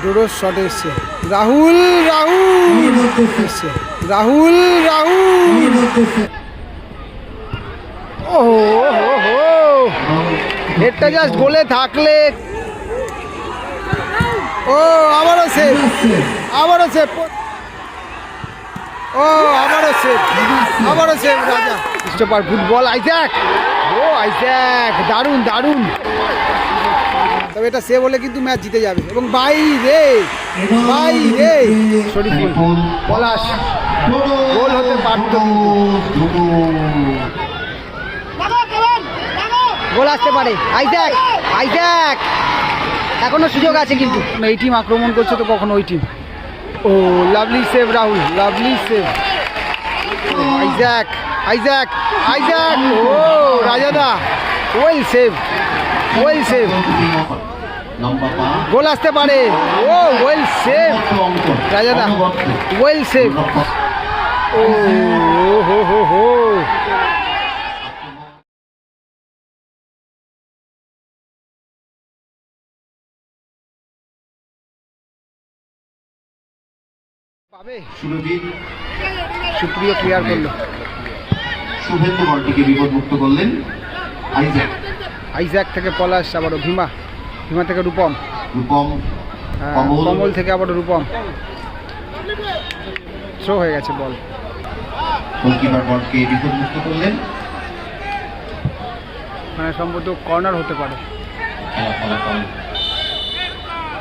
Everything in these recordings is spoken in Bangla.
ডোরোর শট এসছে। রাহুল রাহুল! এসছে। রাহুল রাহুল! ও হো হেডটা জাস্ট গোলে থাকলে। ও, আবারও সেভ আবারও সেভ ও, আবারও সেভ আবারও সেভ রাজা। ফুটবল আইজ্যাক ও আইজ্যাক দারুণ দারুণ! তবে এটা সেভ হলে কিন্তু ম্যাচ জিতে যাবে। এবং বাই রে বাই রে শরীফুল পলাশ গোল হতে পারত গোল আসতে পারে। আইজ্যাক আইজ্যাক এখনও সুযোগ আছে কিন্তু। এই টিম আক্রমণ করছে তো কখনো ওই টিম ও lovely save Rahul lovely save Isaac Isaac Isaac ও রাজাদা। Well save well save goal আসতে পারে। ও ওয়েল সেভ রাজাদা ওয়েল সেভ ও, হো হো হো সুপ্রিয় ক্লিয়ার করল শুভেন্দু বলটিকে বিপদমুক্ত করলেন। আইজ্যাক। আইজ্যাক থেকে পলাশ আবারও ভীমা। ভীমা থেকে রূপম। রূপম হ্যাঁ, কমল। থেকে আবার রূপম। থ্রো হয়ে গেছে বল গোলকিপার বলকে বিপদমুক্ত করলেন। মানে সম্ভবত কর্নার হতে পারে।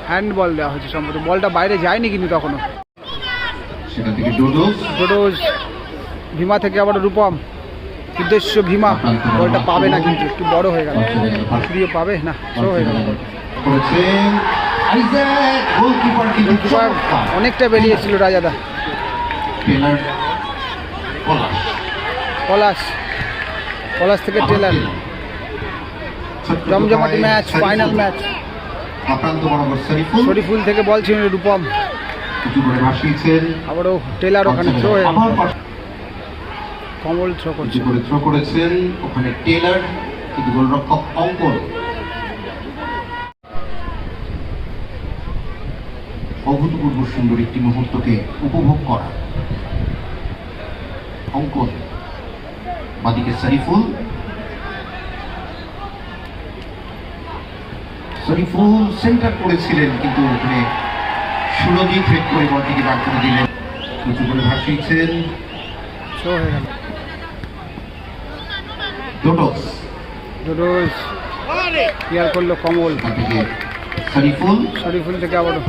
হ্যান্ড বল দেওয়া হয়েছে সম্ভবত। বলটা বাইরে যায়নি কিন্তু তখনও। সেটা থেকে ডোডোস ডোডোজ ভীমা থেকে আবার রূপম। উদ্দেশ্য ভীমা। বলটা পাবে না কিন্তু, একটু বড় হয়ে গেল। প্রিয় পাবে? না থ্রো হয়ে গেল। অনেকটা বেরিয়েছিল রাজাদা। পলাশ। পলাশ থেকে টেলার। জমজমাটি ম্যাচ, ফাইনাল ম্যাচ। শরীফুল থেকে বল ছিল রূপম। আবারও টেলার ওখানে হয়ে কমল থ্রো উঁচু করছে করে থ্রো করেছেন ওখানে টেলার কিন্তু গোলরক্ষক অঙ্কন। অভূতপূর্ব সুন্দর একটি মুহূর্তকে উপভোগ করা। অঙ্কন বাদিকে শরীফুল। শরীফুল সেন্টার করেছিলেন কিন্তু ওখানে সুরজিৎ হেড করে বলটিকে বার করে দিলেন। উঁচু করে ভাসিয়েছেন। ডোডোজ ক্লিয়ার করল কমল। শরীফুল শরীফুল থেকে আবারও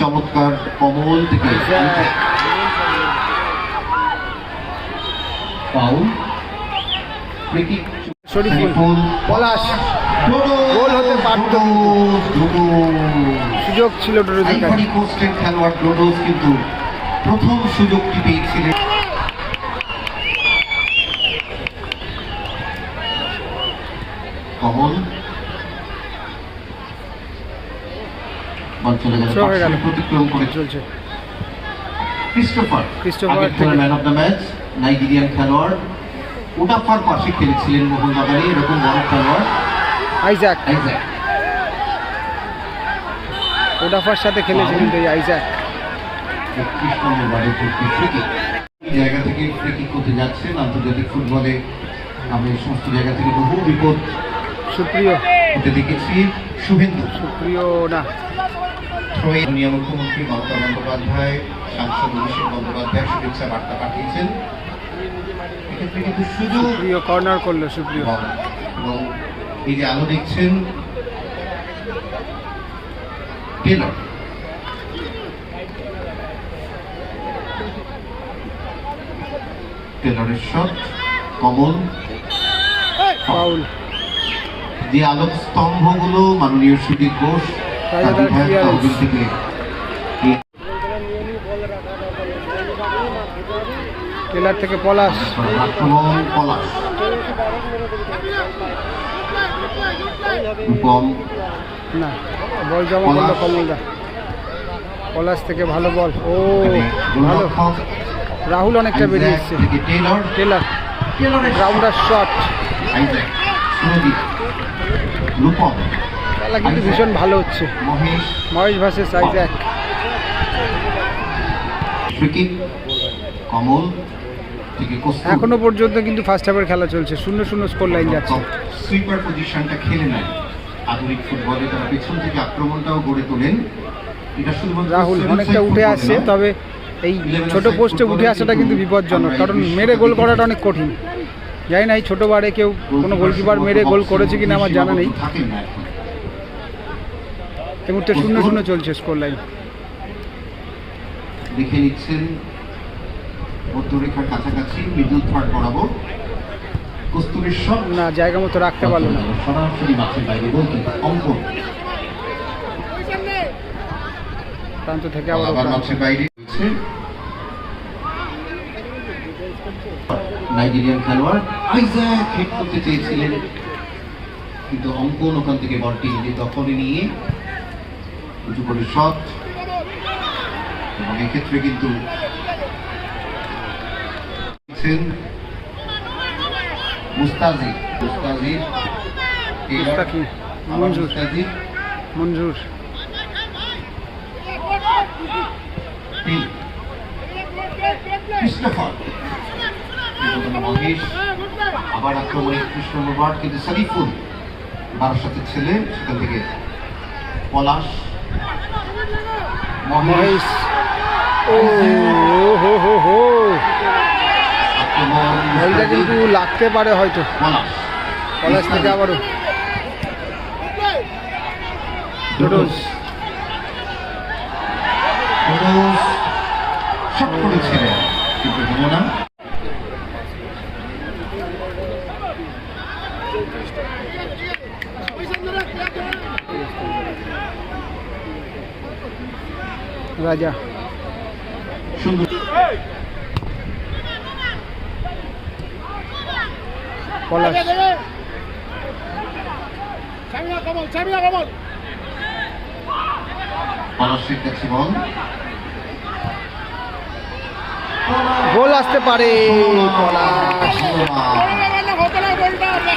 চমৎকার কমল থেকে। Foul free kick Shariful Palash. Goal হতে পারত। সুযোগ ছিল ডোডোজের কাছে। খেলোয়াড় ডোডোস কিন্তু প্রথম সুযোগটি পেয়েছিলেন। কমল বল চলে গেল Throw গেল। পার্শ্বে প্রতিক্রম করে। চলছে। ক্রিস্টোফার ক্রিস্টোফার আগের man of the match Nigerian খেলোয়াড়। ওটাফার পাশে খেলেছিলেন মোহনবাগানে এরকম বড় খেলোয়াড়। আইজাক সাথে খেলেছিলেন তো আইজাক জায়গা থেকে ফ্রিকিক করতে যাচ্ছেন আন্তর্জাতিক ফুটবলে। আমরা এই সমস্ত জায়গা থেকে বহু বিপদ সুপ্রিয়। দেখেছি শুভেন্দু। সুপ্রিয় না। মুখ্যমন্ত্রী মমতা বন্দ্যোপাধ্যায় সাংসদ অভিষেক বন্দ্যোপাধ্যায় শুভেচ্ছা বার্তা পাঠিয়েছেন। এক্ষেত্রে কিন্তু কর্নার করল সুপ্রিয়। এবং এবং এই যে আলো দেখছেন টেলর। টেলরের শট কমল। ফাউল। যে আলোক স্তম্ভগুলো মাননীয় সুদীপ ঘোষ তার বিধায়ক তহবিল থেকে টেলার থেকে পলাশ। পলাশ। না বল জমা করল কমলদা। পলাশ থেকে ভালো বল। ও ভালো। রাহুল অনেকটা বেরিয়ে এসছে থেকে টেলার। টেলরের গ্রাউন্ডার শট রূপম খেলা কিন্তু ভীষণ ভালো হচ্ছে। Mahesh. Mahesh versus Isaac Kamal. এখনও পর্যন্ত কিন্তু ফার্স্ট হাফের খেলা চলছে। শূন্য শূন্য স্কোর লাইন যাচ্ছে। সুইপার পজিশনটা খেলে নেন আধুনিক ফুটবলে তারা পেছন থেকে আক্রমণটাও গড়ে তোলেন। এটা শুধুমাত্র রাহুল অনেকটা উঠে আসছে তবে এই ছোট পোস্টে উঠে আসাটা কিন্তু বিপজ্জনক। কারণ মেরে গোল করাটা অনেক কঠিন। জানি না এই ছোটো বারে কেউ কোনো গোলকিপার মেরে গোল করেছে কিনা আমার জানা নেই। এই মুহূর্তে শূন্য শূন্য চলছে স্কোর লাইন দেখে নিচ্ছেন মধ্যরেখার কাছাকাছি মিডল থার্ড বরাবর কস্তুরের সব না জায়গা মতো রাখতে পারল না। সরাসরি মাঠের বাইরে প্রান্ত থেকে আবার। মাঠের বাইরে। নাইজেরিয়ান খেলোয়াড় আইজাক হিট করতে চেয়েছিলেন। কিন্তু অঙ্কন ওখান থেকে বলটি নিজে দখলে নিয়ে উঁচু করে শট এবং এক্ষেত্রে কিন্তু মুস্তাজির মুস্তাজির। মুস্তাজির। মঞ্জুর। ক্রিস্টোফার মহেশ আবার আক্রমণে কৃষ্ণ কিন্তু সারিফুল বারাসাতের ছেলে সেখান থেকে পলাশ মহেশ। মহেশ। ও হো হো হো। আক্রমণ বলটা কিন্তু লাগতে পারে হয়তো। পলাশ। থেকে আবারও। শট করেছিলেন কিন্তু না রাজা। পলাশ। গোল আসতে পারে। পলাশ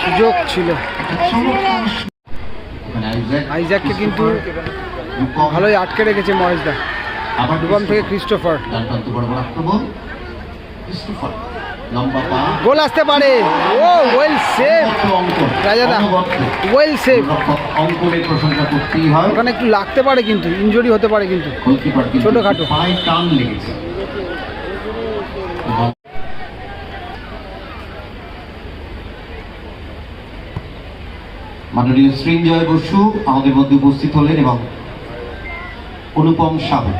সুযোগ ছিল আইজ্যাককে কিন্তু ভালোই আটকে রেখেছে মহেশদা। আবার ডুবাম থেকে ক্রিস্টোফার গোল আসতে পারে। ও ওয়েল সেভ রাজাদা। ওয়েল সেভ অঙ্কনের প্রশংসা করতেই হয়। ওখানে একটু লাগতে পারে কিন্তু ইনজুরি হতে পারে কিন্তু। ছোটখাটো। পায়ে টান লেগেছে। মাননীয় সৃঞ্জয় বসু আমাদের মধ্যে উপস্থিত হলেন এবং অনুপম সাহু।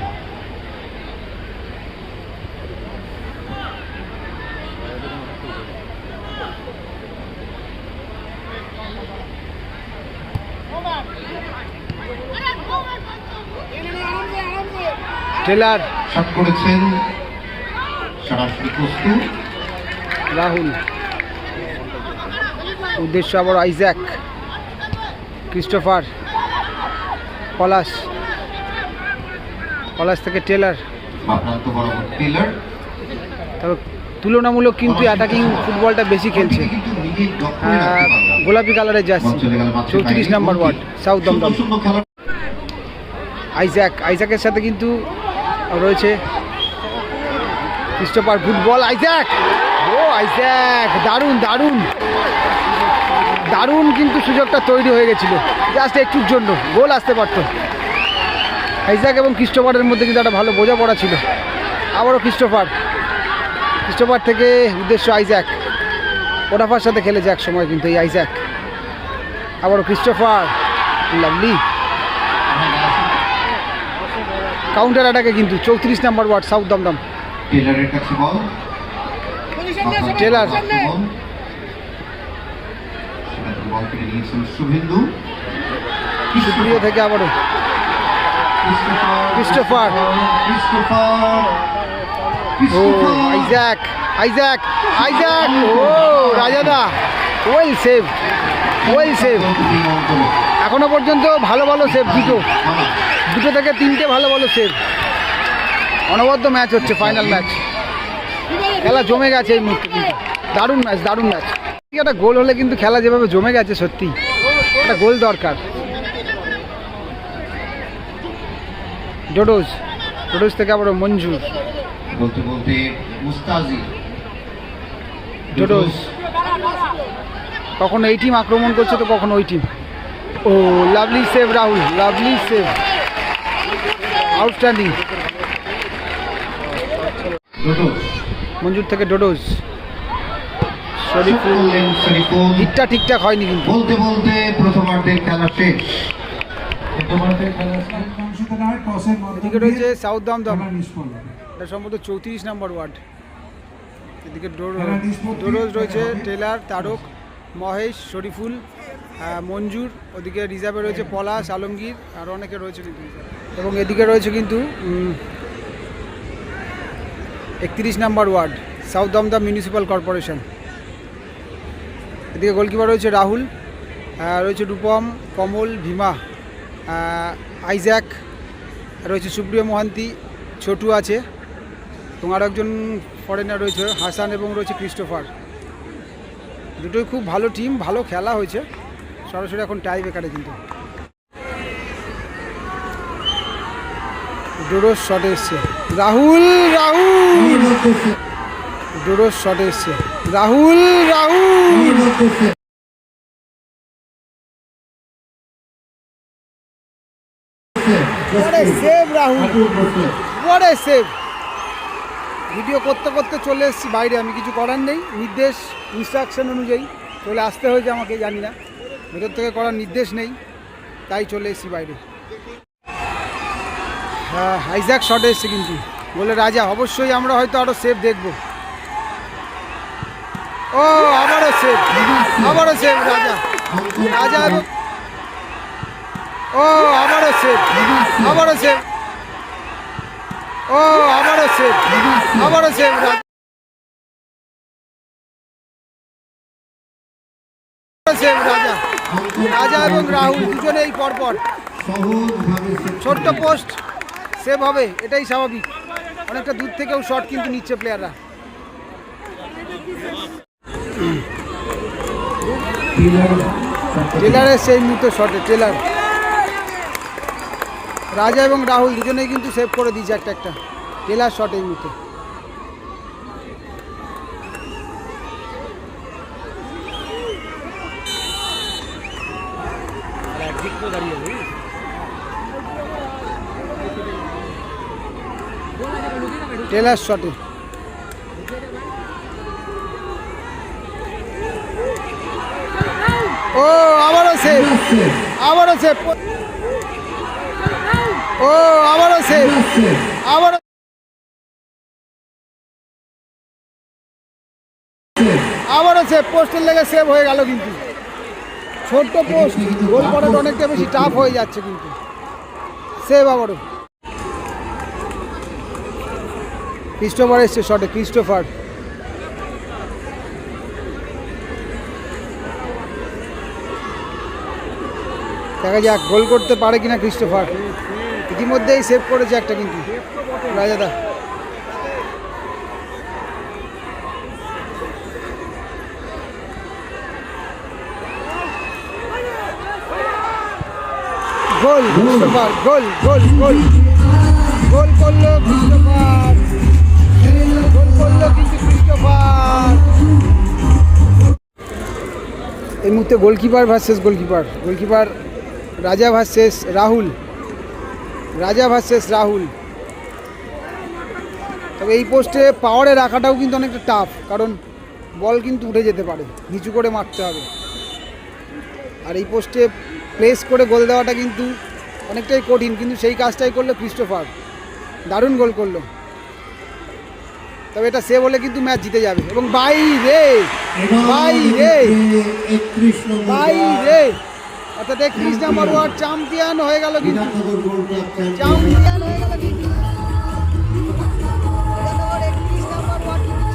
টেলার শট করেছেন সরাসরি রাহুল। উদ্দেশ্য আবার আইজ্যাক। ক্রিস্টোফার। পলাশ। পলাশ থেকে টেলার টেলার তবে তুলনামূলক কিন্তু অ্যাটাকিং ফুটবলটা বেশি খেলছে। গোলাপি কালারের জার্সি চৌত্রিশ। Number ward south Dum Dum Isaac আইজ্যাকের সাথে কিন্তু রয়েছে ক্রিস্টোফার ফুটবল, আইজ্যাক। ও, আইজ্যাক, দারুণ দারুণ। দারুণ কিন্তু সুযোগটা তৈরি হয়ে গেছিল। জাস্ট একটুর জন্য, গোল আসতে পারতো। আইজ্যাক এবং ক্রিস্টোফারের মধ্যে কিন্তু একটা ভালো বোঝাপড়া ছিল। আবারও ক্রিস্টোফার। ক্রিস্টোফার থেকে উদ্দেশ্য আইজ্যাক। ওরাফার সাথে খেলেছে এক সময় কিন্তু এই আইজ্যাক। আবারও ক্রিস্টোফার। লাভলি। কাউন্টার অ্যাটাকে কিন্তু চৌত্রিশ নাম্বার ওয়ার্ড সাউথ দমদম। টেলারের কাছে বল। টেলার। শুভেন্দু। সুপ্রিয় থেকে আবারও। ক্রিস্টোফার। ও আইজ্যাক আইজ্যাক আইজ্যাক। ও রাজাদা ওয়েল সেভ ওয়েল সেভ এখনও পর্যন্ত ভালো ভালো সেভ দুটো দুটো থেকে তিনটে ভালো ভালো সেভ অনবদ্য ম্যাচ হচ্ছে ফাইনাল ম্যাচ খেলা জমে গেছে এই মুহূর্তে কিন্তু। দারুণ ম্যাচ দারুণ ম্যাচ একটা গোল হলে কিন্তু খেলা যেভাবে জমে গেছে সত্যি। একটা গোল দরকার। ডোডোজ ডোডোজ থেকে আবার মঞ্জুর বলতে বলতে মুস্তাজি। ডোডোজ। কখনো এই টিম আক্রমণ করছে তো কখনো ওই টিম ও lovely save Rahul. Lovely save outstanding Manjur থেকে ডোডোজ হিটটা ঠিকঠাক হয়নি কিন্তু। বলতে বলতে প্রথমার্ধের খেলা শেষ। এদিকে রয়েছে সাউথ দমদম এটা সম্ভবত চৌত্রিশ নম্বর ওয়ার্ড। এদিকে ডোর- ডোরোজ রয়েছে টেলার তারক মহেশ শরীফুল মঞ্জুর ওদিকে রিজার্ভে রয়েছে পলাশ আলমগীর আর অনেকে রয়েছে কিন্তু। এবং এদিকে রয়েছে কিন্তু একত্রিশ number ward south Dum Dum municipal corporation এদিকে গোলকিপার রয়েছে রাহুল রয়েছে রূপম, কমল, ভীমা আইজ্যাক, রয়েছে সুপ্রিয় মোহান্তি, ছোটু আছে। এবং আরও একজন ফরেনার রয়েছে, হাসান এবং রয়েছে ক্রিস্টোফার দুটোই খুব ভালো টিম ভালো খেলা হয়েছে। সরাসরি এখন টাই বেকারে কিন্তু। ডোরোস শটে এসছে। রাহুল রাহুল। ডোরোস শটে এসছে। Rahul Rahul. Save Rahul. Save video করতে করতে চলে এসেছি বাইরে, আমি কিছু করার নেই। নির্দেশ ইনস্ট্রাকশন অনুযায়ী চলে আসতে হয়েছে আমাকে, জানি না। ভেতর থেকে করার নির্দেশ নেই, তাই চলে এসেছি বাইরে। হাইজ্যাক শট এসছে কিন্তু। বলে, রাজা, অবশ্যই আমরা হয়তো আরও সেভ দেখব। ও, আবারও সেভ আবারও সেভ রাজা। রাজা ও, আবারও সেভ আবারও সেভ ও, আবারও সেভ আবারও সেভ রাজা। রাজা। এবং রাহুল দুজনেই পরপর। ছোট্ট পোস্ট সেভ হবে, এটাই স্বাভাবিক। অনেকটা দূর থেকেও শট কিন্তু নিচ্ছে প্লেয়াররা ট্রেলারের সেই মুহূর্তে শটে টেলার রাজা এবং রাহুল দুজনেই কিন্তু সেভ করে দিয়েছে একটা একটা। টেলার শট এই মুহূর্তে। টেলার শটে ও আবারও সেভ আবারও সেভ ও আবারও সেভ আবারও আবারও সেভ পোস্টের লেগে সেভ হয়ে গেল কিন্তু। ছোট্ট পোস্ট গোল করাটা অনেকটা বেশি টাফ হয়ে যাচ্ছে কিন্তু। সেভ আবারও। ক্রিস্টোফার এসছে শটে ক্রিস্টোফার দেখা যাক, গোল করতে পারে কিনা ক্রিস্টোফার ইতিমধ্যেই সেভ করেছে একটা কিন্তু, রাজাদা। গোল ক্রিস্টোফার গোল গোল গোল। গোল করল ক্রিস্টোফার এই মুহূর্তে goalkeeper versus goalkeeper goalkeeper Raja versus Rahul. Raja versus Rahul. তবে এই পোস্টে পাওয়ারে রাখাটাও কিন্তু অনেকটা টাফ কারণ বল কিন্তু উঠে যেতে পারে, নিচু করে মারতে হবে। আর এই পোস্টে প্লেস করে গোল দেওয়াটা কিন্তু অনেকটাই কঠিন, কিন্তু সেই কাজটাই করল ক্রিস্টোফার দারুণ গোল করল। তবে এটা সেভ হলে কিন্তু ম্যাচ জিতে যাবে। এবং বাইরে বাইরে একত্রিশ নম্বর বাইরে অর্থাৎ একত্রিশ নাম্বার ওয়ার্ড চ্যাম্পিয়ন হয়ে গেল কিন্তু। চ্যাম্পিয়ন হয়ে গেল কিন্তু। বিধাননগর 31 নাম্বার ওয়ার্ড কিন্তু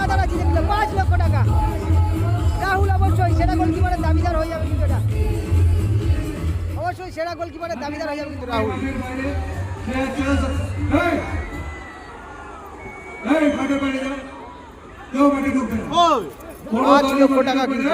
গেল পাঁচ লক্ষ টাকা। রাহুল অবশ্যই হয়ে যাবে কিন্তু এটা। অবশ্যই সেরা গোলকিপারের দাবিদার হয়ে যাবে কিন্তু রাহুল। পাঁচ লক্ষ টাকা কিন্তু